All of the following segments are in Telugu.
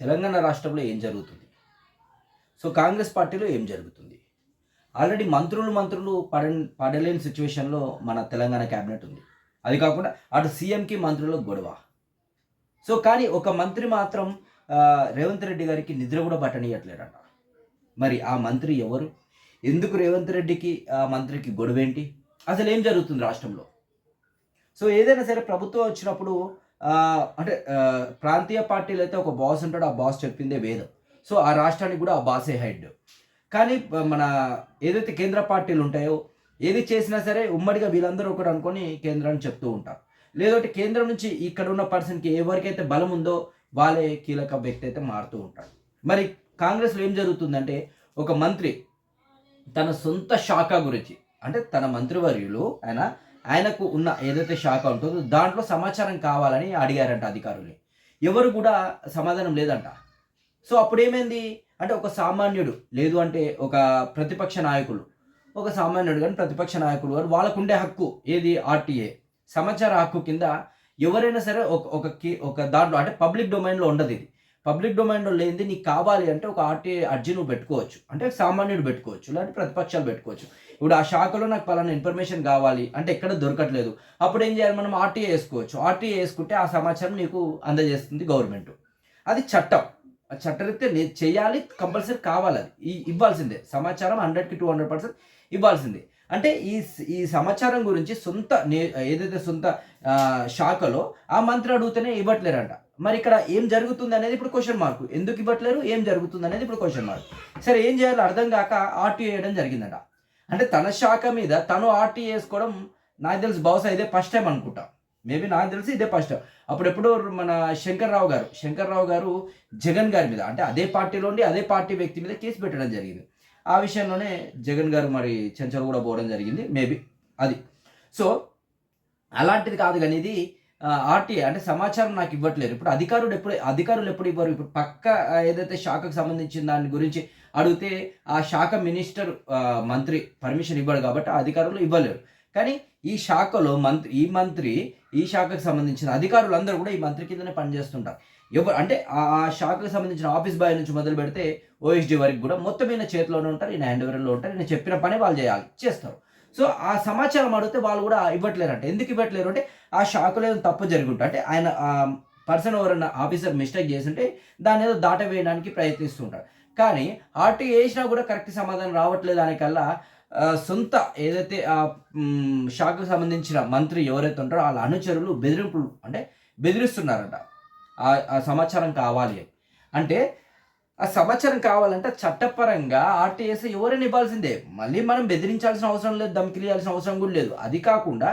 తెలంగాణ రాష్ట్రంలో ఏం జరుగుతుంది? సో కాంగ్రెస్ పార్టీలో ఏం జరుగుతుంది? ఆల్రెడీ మంత్రులు మంత్రులు పడ పడలేని సిచ్యువేషన్లో మన తెలంగాణ క్యాబినెట్ ఉంది. అది కాకుండా అటు సీఎంకి మంత్రులకు గొడవ. సో కానీ ఒక మంత్రి మాత్రం రేవంత్ రెడ్డి గారికి నిద్ర కూడా పట్టనియట్లేడట మరి ఆ మంత్రి ఎవరు? ఎందుకు రేవంత్ రెడ్డికి ఆ మంత్రికి గొడవేంటి? అసలు ఏం జరుగుతుంది రాష్ట్రంలో? సో ఏదైనా సరే ప్రభుత్వం వచ్చినప్పుడు అంటే ప్రాంతీయ పార్టీలు అయితే ఒక బాస్ ఉంటాడు ఆ బాస్ చెప్పిందే వేదం. సో ఆ రాష్ట్రానికి కూడా ఆ బాసే హెడ్. కానీ మన ఏదైతే కేంద్ర పార్టీలు ఉంటాయో ఏది చేసినా సరే ఉమ్మడిగా వీళ్ళందరూ ఒకటి అనుకొని కేంద్రాన్ని చెప్తూ ఉంటారు. లేదంటే కేంద్రం నుంచి ఇక్కడ ఉన్న పర్సన్కి ఎవరికైతే బలం ఉందో వాళ్ళే కీలక వ్యక్తి అయితే మారుతూ ఉంటారు. మరి కాంగ్రెస్లో ఏం జరుగుతుందంటే ఒక మంత్రి తన సొంత శాఖ గురించి అంటే తన మంత్రివర్యులు ఆయన ఆయనకు ఉన్న ఏదైతే శాఖ ఉంటుందో దాంట్లో సమాచారం కావాలని అడిగారంట అధికారులు. ఎవరు కూడా సమాధానం లేదంట. సో అప్పుడు ఏమైంది అంటే ఒక సామాన్యుడు లేదు అంటే ఒక ప్రతిపక్ష నాయకులు. ఒక సామాన్యుడు కానీ ప్రతిపక్ష నాయకుడు కానీ వాళ్ళకు ఉండే హక్కు ఏది? ఆర్టీఏ. సమాచార హక్కు కింద ఎవరైనా సరే ఒక ఒక ఒక దాంట్లో అంటే పబ్లిక్ డొమైన్లో ఉండదు ఇది. పబ్లిక్ డొమైన్లో లేనిది నీకు కావాలి అంటే ఒక ఆర్టీ అర్జీ నువ్వు పెట్టుకోవచ్చు. అంటే సామాన్యుడు పెట్టుకోవచ్చు లేదంటే ప్రతిపక్షాలు పెట్టుకోవచ్చు. ఇప్పుడు ఆ శాఖలో నాకు పలానా ఇన్ఫర్మేషన్ కావాలి అంటే ఎక్కడ దొరకట్లేదు. అప్పుడు ఏం చేయాలి మనం ఆర్టీఏ వేసుకోవచ్చు. ఆర్టీఏ వేసుకుంటే ఆ సమాచారం నీకు అందజేస్తుంది గవర్నమెంట్. అది చట్టం. చట్టరీత్యా చేయాలి కంపల్సరీ కావాలి అది. ఇవ్వాల్సిందే. సమాచారం హండ్రెడ్కి టూ హండ్రెడ్ పర్సెంట్ ఇవ్వాల్సిందే. అంటే ఈ ఈ సమాచారం గురించి సొంత నే ఏదైతే సొంత శాఖలో ఆ మంత్రి అడుగుతూనే ఇవ్వట్లేరంట. మరి ఇక్కడ ఏం జరుగుతుంది అనేది ఇప్పుడు క్వశ్చన్ మార్క్ ఎందుకు ఇవ్వట్లేరు? ఏం జరుగుతుంది అనేది ఇప్పుడు క్వశ్చన్ మార్క్ సరే ఏం చేయాలో అర్థం కాక ఆర్టీఏ వేయడం జరిగిందట. అంటే తన శాఖ మీద తను ఆర్టీఏ వేసుకోవడం నాకు తెలిసి. బహుశా ఇదే ఫస్ట్ టైం అనుకుంటా. మేబీ నాకు తెలిసి ఇదే ఫస్ట్ టైం అప్పుడు ఎప్పుడో మన శంకర్రావు గారు శంకర్రావు గారు జగన్ గారి మీద అంటే అదే పార్టీలో ఉండి అదే పార్టీ వ్యక్తి మీద కేసు పెట్టడం జరిగింది. ఆ విషయంలోనే జగన్ గారు మరి చెంచలు కూడా పోవడం జరిగింది. మేబీ అది. సో అలాంటిది కాదు కానీ ఇది ఆర్టీఏ అంటే సమాచారం నాకు ఇవ్వట్లేదు. ఇప్పుడు అధికారులు ఎప్పుడు అధికారులు ఎప్పుడు ఇవ్వరు. ఇప్పుడు పక్క ఏదైతే శాఖకు సంబంధించిన దాని గురించి అడిగితే ఆ శాఖ మినిస్టర్ మంత్రి పర్మిషన్ ఇవ్వడు కాబట్టి ఆ అధికారులు ఇవ్వలేరు. కానీ ఈ శాఖలో మంత్రి ఈ మంత్రి ఈ శాఖకు సంబంధించిన అధికారులు అందరూ కూడా ఈ మంత్రి కిందనే పనిచేస్తుంటారు. ఎవరు అంటే ఆ శాఖకు సంబంధించిన ఆఫీస్ బాయ్ నుంచి మొదలు పెడితే ఓఎస్డి వరకు కూడా మొత్తం ఈయన చేతిలోనే ఉంటారు ఈయన హ్యాండ్ ఓవర్లో ఉంటారు ఈయన చెప్పిన పని వాళ్ళు చేయాలి చేస్తారు. సో ఆ సమాచారం అడిగితే వాళ్ళు కూడా ఇవ్వట్లేరంట. ఎందుకు ఇవ్వట్లేరు అంటే ఆ శాఖలో ఏదో తప్పు జరుగుంటే. అంటే ఆయన పర్సన్ ఎవరైనా ఆఫీసర్ మిస్టేక్ చేస్తుంటే దాన్ని ఏదో దాటవేయడానికి ప్రయత్నిస్తుంటారు కానీ ఆర్టీ వేసినా కూడా కరెక్ట్ సమాధానం రావట్లేదు దానికల్లా సొంత ఏదైతే ఆ శాఖకు సంబంధించిన మంత్రి ఎవరైతే ఉంటారో వాళ్ళ అనుచరులు బెదిరింపులు అంటే బెదిరిస్తున్నారంట. ఆ సమాచారం కావాలి అంటే ఆ సమాచారం కావాలంటే చట్టపరంగా ఆర్టీఎస్ ఎవరైనా ఇవ్వాల్సిందే? మళ్ళీ మనం బెదిరించాల్సిన అవసరం లేదు దమ్కిలియాల్సిన అవసరం కూడా లేదు. అది కాకుండా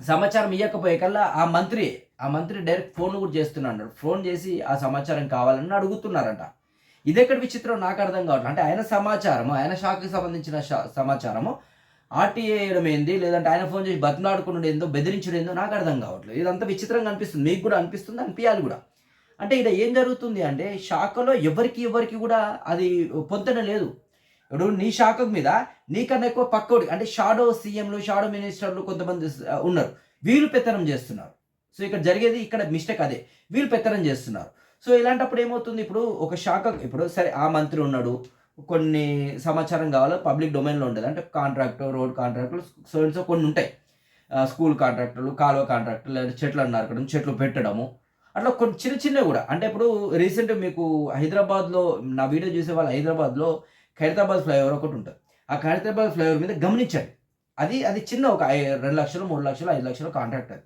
సమాచారం ఇవ్వకపోయే కల్లా ఆ మంత్రి ఆ మంత్రి డైరెక్ట్ ఫోన్ కూడా చేస్తున్నాడు. ఫోన్ చేసి ఆ సమాచారం కావాలని అడుగుతున్నారంట. ఇదెక్కడ విచిత్రం? నాకు అర్థం కావట్లేదు అంటే ఆయన సమాచారము ఆయన శాఖకు సంబంధించిన సమాచారము ఆర్టీఏ వేయడం ఏంది? లేదంటే ఆయన ఫోన్ చేసి బతిమలాడుకున్నాడు ఏందో బెదిరించడం ఏందో నాకు అర్థం కావట్లేదు. ఇదంతా విచిత్రంగా అనిపిస్తుంది. మీకు కూడా అనిపిస్తుంది అనిపించాలి కూడా. అంటే ఇక్కడ ఏం జరుగుతుంది అంటే శాఖలో ఎవరికి ఎవరికి కూడా అది పొంతన లేదు. ఇప్పుడు నీ శాఖ మీద నీకన్నా ఎక్కువ పక్కోడి అంటే షాడో సీఎంలు షాడో మినిస్టర్లు కొంతమంది ఉన్నారు. వీళ్ళు పెత్తనం చేస్తున్నారు. సో ఇక్కడ జరిగేది ఇక్కడ మిస్టేక్ అదే. వీళ్ళు పెత్తనం చేస్తున్నారు. సో ఇలాంటప్పుడు ఏమవుతుంది? ఇప్పుడు ఒక శాఖ ఇప్పుడు సరే ఆ మంత్రి ఉన్నాడు కొన్ని సమాచారం కావాలో? పబ్లిక్ డొమైన్లో ఉండదు అంటే కాంట్రాక్టర్ రోడ్ కాంట్రాక్టులు సో కొన్ని ఉంటాయి. స్కూల్ కాంట్రాక్టులు కాలువ కాంట్రాక్టర్లు లేదా చెట్లు నరకడం చెట్లు పెట్టడము. అట్లా కొన్ని చిన్న చిన్నవి కూడా. అంటే ఇప్పుడు రీసెంట్ మీకు హైదరాబాద్లో నా వీడియో చూసే వాళ్ళు హైదరాబాద్లో ఖైరతాబాద్ ఫ్లైఓవర్ ఒకటి ఉంటుంది. ఆ ఖైరతాబాద్ ఫ్లైఓవర్ మీద గమనించండి. అది అది చిన్న ఒక రెండు లక్షలు మూడు లక్షలు ఐదు లక్షలు కాంట్రాక్ట్ అది.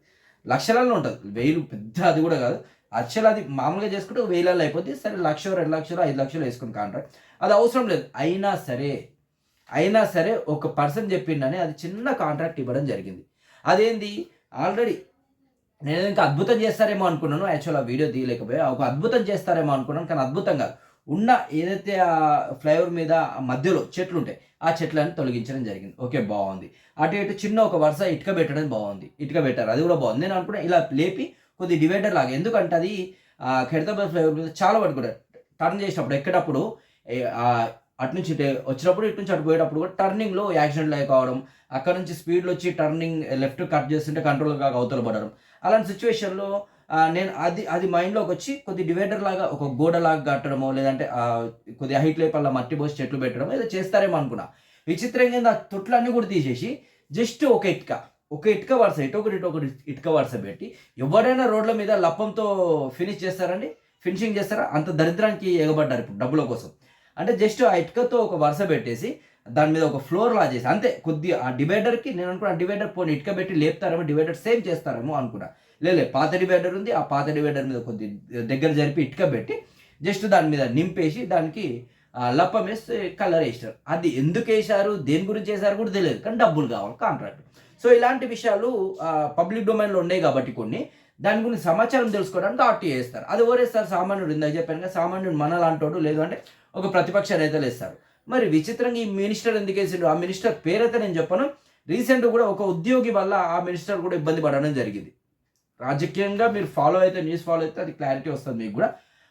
లక్షలలో ఉంటుంది. వెయ్యి పెద్ద అది కూడా కాదు. లక్షలు అది మామూలుగా చేసుకుంటే వేలలో అయిపోద్ది. సరే లక్ష రెండు లక్షలు ఐదు లక్షలు వేసుకుని కాంట్రాక్ట్ అది అవసరం లేదు. అయినా సరే అయినా సరే ఒక పర్సన్ చెప్పిండని అది చిన్న కాంట్రాక్ట్ ఇవ్వడం జరిగింది. అదేంది? ఆల్రెడీ నేను ఇంకా అద్భుతం చేస్తారేమో అనుకున్నాను. యాక్చువల్ ఆ వీడియో తీయలేకపోయా. ఒక అద్భుతం చేస్తారేమో అనుకున్నాను కానీ అద్భుతం కాదు. ఉన్న ఏదైతే ఆ ఫ్లైఓవర్ మీద మధ్యలో చెట్లు ఉంటాయి ఆ చెట్లను తొలగించడం జరిగింది. ఓకే బాగుంది. అటు ఇటు చిన్న ఒక వరుస ఇటుక పెట్టడం బాగుంది. ఇటుక పెట్టారు. అది కూడా బాగుంది. నేను అనుకున్నా ఇలా లేపి కొద్ది డివైడర్ లాగా. ఎందుకంటే అది ఆ ఖైరతాబాద్ ఫ్లైఓవర్ మీద చాలా వరకు టర్న్ చేసినప్పుడు ఎక్కేటప్పుడు అటు నుంచి ఇటు వచ్చినప్పుడు ఇటు నుంచి అటు పోయేటప్పుడు కూడా టర్నింగ్లో యాక్సిడెంట్ అయి కావడం అక్కడ నుంచి స్పీడ్లో వచ్చి టర్నింగ్ లెఫ్ట్ కట్ చేస్తుంటే కంట్రోల్ కాక అవతల పడడం. అలాంటి సిచ్యువేషన్లో నేను అది అది మైండ్లోకి వచ్చి కొద్ది డివైడర్ లాగా ఒక గోడ లాగా కట్టడమో లేదంటే కొద్ది కొద్దిగా హైట్ లేపల్లా మట్టి పోసి చెట్లు పెట్టడమో ఏదో చేస్తారేమో అనుకున్నా. విచిత్రంగా ఏంది, ఆ తొట్లన్నీ కూడా తీసేసి జస్ట్ ఒక ఇటుక ఒక ఇటుక వరుస ఇటు ఒకటి ఇటు ఒకటి ఇటుక వరుస పెట్టి ఎవరైనా రోడ్ల మీద లప్పంతో ఫినిష్ చేస్తారండి? ఫినిషింగ్ చేస్తారా? అంత దరిద్రానికి ఎగబడ్డారు ఇప్పుడు డబ్బుల కోసం. అంటే జస్ట్ ఆ ఇటుకతో ఒక వరుస పెట్టేసి దాని మీద ఒక ఫ్లోర్ లా చేసి అంతే. కొద్దిగా ఆ డివైడర్కి నేను అనుకున్నా డివైడర్ పోనీ ఇటుక పెట్టి లేపుతారేమో డివైడర్ సేమ్ చేస్తారేమో అనుకున్నా. లేదు పాత డివైడర్ ఉంది ఆ పాత డివైడర్ మీద కొద్ది దగ్గర జరిపి ఇటుక పెట్టి జస్ట్ దాని మీద నింపేసి దానికి లప్పం వేసి కలర్ వేసారు అది ఎందుకు వేశారు దేని గురించి వేశారు కూడా తెలియదు కానీ డబ్బులు కావాలి కాంట్రాక్ట్. సో ఇలాంటి విషయాలు పబ్లిక్ డొమైన్లో ఉన్నాయి కాబట్టి కొన్ని. దాని గురించి సమాచారం తెలుసుకోవడానికి ఆర్టీ వేస్తారు. అది ఓరేస్తారు సామాన్యుడు ఇందాక చెప్పాను కదా సామాన్యుడు మనలాంటోడు లేదు అంటే ఒక ప్రతిపక్ష నేతలు వేస్తారు. మరి విచిత్రంగా ఈ మినిస్టర్ ఎందుకు వేసిండు? ఆ మినిస్టర్ పేరైతే నేను చెప్పను. రీసెంట్ కూడా ఒక ఉద్యోగి వల్ల ఆ మినిస్టర్ కూడా ఇబ్బంది పడడం జరిగింది. రాజకీయంగా మీరు ఫాలో అయితే న్యూస్ ఫాలో అయితే అది క్లారిటీ వస్తుంది మీకు కూడా.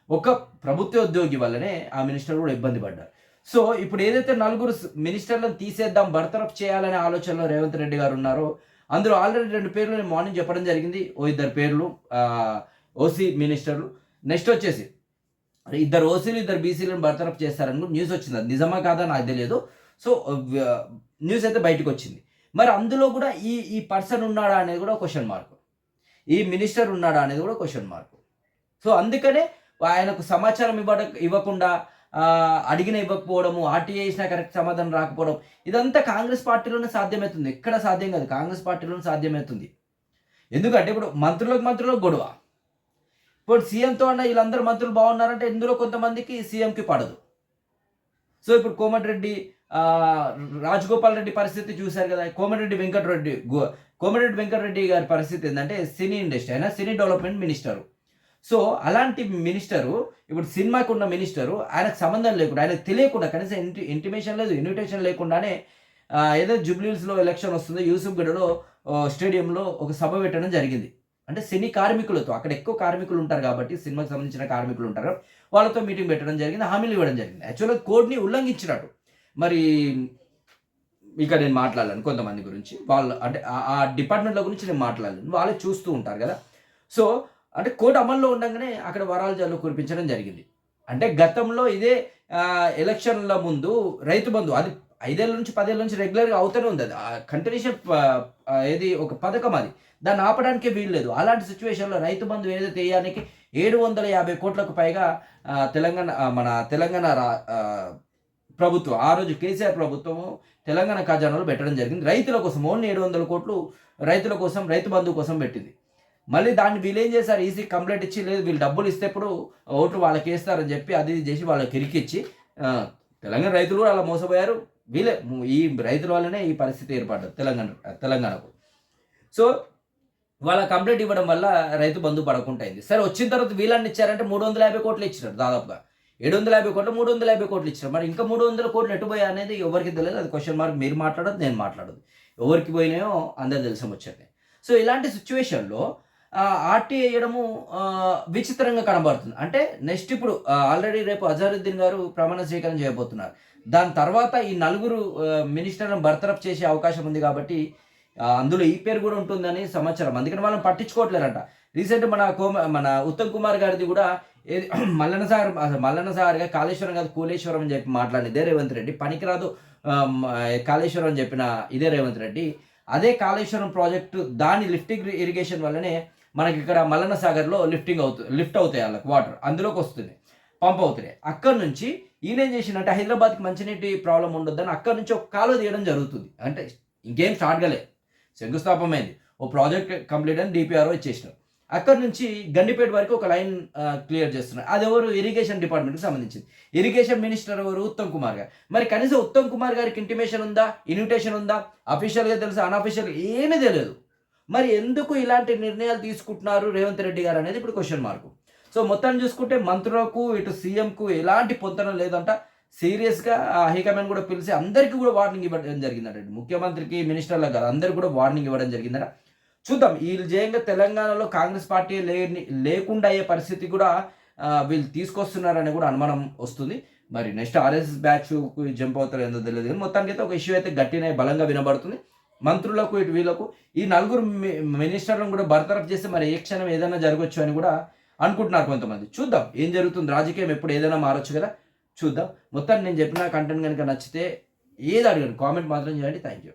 ఒక ప్రభుత్వ ఉద్యోగి వల్లనే ఆ మినిస్టర్ కూడా ఇబ్బంది పడ్డారు. సో ఇప్పుడు ఏదైతే నలుగురు మినిస్టర్లను తీసేద్దాం బర్తరఫ్ చేయాలనే ఆలోచనలో రేవంత్ రెడ్డి గారు ఉన్నారో అందులో ఆల్రెడీ రెండు పేర్లు నేను మార్నింగ్ చెప్పడం జరిగింది. ఓ ఇద్దరు పేర్లు ఓసీ మినిస్టర్లు. నెక్స్ట్ వచ్చేసి ఇద్దరు ఓసీలు ఇద్దరు బీసీలను బర్తరఫ్ చేస్తారని న్యూస్ వచ్చింది. అది నిజమా కాదా నాకు తెలియదు. సో న్యూస్ అయితే బయటకు వచ్చింది. మరి అందులో కూడా ఈ ఈ పర్సన్ ఉన్నాడా అనేది కూడా క్వశ్చన్ మార్క్. ఈ మినిస్టర్ ఉన్నాడా అనేది కూడా క్వశ్చన్ మార్క్. సో అందుకనే ఆయనకు సమాచారం ఇవ్వడం ఇవ్వకుండా అడిగిన ఇవ్వకపోవడము ఆర్టీఐ ఇచ్చిన కరెక్ట్ సమాధానం రాకపోవడం ఇదంతా కాంగ్రెస్ పార్టీలోనే సాధ్యమవుతుంది. ఎక్కడ సాధ్యం కాదు కాంగ్రెస్ పార్టీలోనే సాధ్యమవుతుంది. ఎందుకంటే ఇప్పుడు మంత్రులకు మంత్రులకు గొడవ. ఇప్పుడు సీఎంతో అన్న వీళ్ళందరూ మంత్రులు బాగున్నారంటే ఇందులో కొంతమందికి సీఎంకి పడదు. సో ఇప్పుడు కోమటిరెడ్డి రాజగోపాల్ రెడ్డి పరిస్థితి చూశారు కదా కోమటిరెడ్డి వెంకటరెడ్డి గో- కోమటిరెడ్డి వెంకటరెడ్డి గారి పరిస్థితి ఏంటంటే సినీ ఇండస్ట్రీ అయినా సినీ డెవలప్మెంట్ మినిస్టరు. సో అలాంటి మినిస్టరు ఇప్పుడు సినిమాకు ఉన్న మినిస్టరు ఆయనకు సంబంధం లేకుండా ఆయనకు తెలియకుండా కనీసం ఇంటి ఇంటిమేషన్ లేదు ఇన్విటేషన్ లేకుండానే ఏదో జూబ్లీస్లో ఎలక్షన్ వస్తుందో యూసుఫ్గఢలో స్టేడియంలో ఒక సభ పెట్టడం జరిగింది. అంటే సినీ కార్మికులతో అక్కడ ఎక్కువ కార్మికులు ఉంటారు కాబట్టి సినిమాకి సంబంధించిన కార్మికులు ఉంటారు. వాళ్ళతో మీటింగ్ పెట్టడం జరిగింది హామీలు ఇవ్వడం జరిగింది. యాక్చువల్గా కోడ్ని ఉల్లంఘించినట్టు. మరి ఇక నేను మాట్లాడాను కొంతమంది గురించి. వాళ్ళు అంటే ఆ- డిపార్ట్మెంట్లో డిపార్ట్మెంట్ల గురించి నేను మాట్లాడాను వాళ్ళే చూస్తూ ఉంటారు కదా. సో అంటే కోడ్ అమల్లో ఉండగానే అక్కడ వరాల జల్లు కురిపించడం జరిగింది. అంటే గతంలో ఇదే ఎలక్షన్ల ముందు రైతు బంధు అది ఐదేళ్ళ నుంచి పదేళ్ళ నుంచి రెగ్యులర్గా అవుతూనే ఉంది. అది కంటిన్యూషన్ ఏది ఒక పథకం అది. దాన్ని ఆపడానికే వీల్లేదు అలాంటి సిచ్యువేషన్లో రైతు బంధు ఏదైతే వేయడానికి ఏడు వందల యాభై కోట్లకు పైగా తెలంగాణ మన తెలంగాణ రా- ప్రభుత్వం ఆ రోజు కేసీఆర్ ప్రభుత్వము తెలంగాణ ఖజానాలో పెట్టడం జరిగింది. రైతుల కోసం ఓన్లీ ఏడు వందల కోట్లు రైతుల కోసం రైతు బంధు కోసం పెట్టింది. మళ్ళీ దాన్ని వీళ్ళు ఏం చేశారు? ఈజీ కంప్లైంట్ ఇచ్చి లేదు వీళ్ళు డబ్బులు ఇస్తే ఇప్పుడు ఓట్లు వాళ్ళకి వేస్తారని చెప్పి అది ఇది చేసి వాళ్ళకి ఇరికిచ్చి తెలంగాణ రైతులు కూడా అలా మోసపోయారు. వీళ్ళే ఈ రైతుల వల్లనే ఈ పరిస్థితి ఏర్పడ్డది తెలంగాణ తెలంగాణకు. సో వాళ్ళ కంప్లైంట్ ఇవ్వడం వల్ల రైతు బంధు పడకుండా అయింది. సరే వచ్చిన తర్వాత వీళ్ళని ఇచ్చారంటే మూడు వందల యాభై కోట్లు ఇచ్చినారు దాదాపుగా. ఏడు వందల యాభై కోట్లు మూడు వందల యాభై కోట్లు ఇచ్చారు మరి ఇంకా మూడు వందల కోట్లు ఎటు పోయా అనేది ఎవరికి తెలియదు. అది క్వశ్చన్ మార్క్ మీరు మాట్లాడదు నేను మాట్లాడదు ఎవరికి పోయినాయో అందరు తెలిసి వచ్చాయి సో ఇలాంటి సిచ్యువేషన్లో ఆర్టీ వేయడము విచిత్రంగా కనబడుతుంది. అంటే నెక్స్ట్ ఇప్పుడు ఆల్రెడీ రేపు అజారుద్దీన్ గారు ప్రమాణ స్వీకారం చేయబోతున్నారు. దాని తర్వాత ఈ నలుగురు మినిస్టర్లను బర్తరఫ్ చేసే అవకాశం ఉంది కాబట్టి అందులో ఈ పేరు కూడా ఉంటుందని సమాచారం. అందుకని వాళ్ళని పట్టించుకోవట్లేరంట రీసెంట్ మన కోమ మన ఉత్తమ్ కుమార్ గారిది కూడా ఏది మల్లన్న సాగర్ మల్లన్న కాళేశ్వరం కాదు కూలేశ్వరం అని చెప్పి మాట్లాడింది. ఇదే రేవంత్ రెడ్డి. పనికిరాదు కాళేశ్వరం అని చెప్పిన ఇదే రేవంత్ రెడ్డి. అదే కాళేశ్వరం ప్రాజెక్టు దాని లిఫ్టింగ్ ఇరిగేషన్ వల్లనే మనకి ఇక్కడ మల్లన్న సాగర్లో లిఫ్టింగ్ అవుతుంది లిఫ్ట్ అవుతాయి వాళ్ళకి వాటర్ అందులోకి వస్తుంది. పంప్ అవుతున్నాయి అక్కడ నుంచి ఈయన ఏం చేసిందంటే హైదరాబాద్కి మంచినీటి ప్రాబ్లం ఉండొద్దని అక్కడ నుంచి ఒక కాలువ తీయడం జరుగుతుంది. అంటే ఇంకేం స్టార్ట్ కాలే. శంకుస్థాపమైంది. ఓ ప్రాజెక్ట్ కంప్లీట్ అని డిపిఆర్ఓ ఇచ్చేసినారు. అక్కడ నుంచి గండిపేట వరకు ఒక లైన్ క్లియర్ చేస్తున్నారు. అది ఎవరు? ఇరిగేషన్ డిపార్ట్మెంట్కి సంబంధించింది. ఇరిగేషన్ మినిస్టర్ ఎవరు? ఉత్తమ్ కుమార్ గారు. మరి కనీసం ఉత్తమ్ కుమార్ గారికి ఇంటిమేషన్ ఉందా? ఇన్విటేషన్ ఉందా? అఫీషియల్గా తెలుసా? అన్అఫీషియల్ ఏమీ తెలియదు. మరి ఎందుకు ఇలాంటి నిర్ణయాలు తీసుకుంటున్నారు రేవంత్ రెడ్డి గారు అనేది ఇప్పుడు క్వశ్చన్ మార్కు సో మొత్తం చూసుకుంటే మంత్రులకు ఇటు సీఎంకు ఎలాంటి పొంతన లేదంట. సీరియస్గా హైకమాండ్ కూడా పిలిచి అందరికీ కూడా వార్నింగ్ ఇవ్వడం జరిగిందట ముఖ్యమంత్రికి మినిస్టర్లకు కాదు అందరికీ కూడా వార్నింగ్ ఇవ్వడం జరిగిందట. చూద్దాం వీళ్ళు జయంగా తెలంగాణలో కాంగ్రెస్ పార్టీ లేని లేకుండా అయ్యే పరిస్థితి కూడా వీళ్ళు తీసుకొస్తున్నారని కూడా అనుమానం వస్తుంది. మరి నెక్స్ట్ ఆర్ఎస్ బ్యాచ్ జంప్ అవుతారు ఏందో తెలియదు కానీ మొత్తానికి అయితే ఒక ఇష్యూ అయితే గట్టినే బలంగా వినబడుతుంది. మంత్రులకు ఇటు వీళ్ళకు ఈ నలుగురు మి- మినిస్టర్లను కూడా బర్తరఫ్ చేస్తే మరి ఏ క్షణం ఏదైనా జరగచ్చు అని కూడా అనుకుంటున్నారు కొంతమంది. చూద్దాం ఏం జరుగుతుంది రాజకీయం ఎప్పుడు ఏదైనా మారొచ్చు కదా. చూద్దాం. మొత్తం నేను చెప్పిన కంటెంట్ కనుక నచ్చితే ఏది అడగండి కామెంట్ మాత్రం చేయండి. Thank you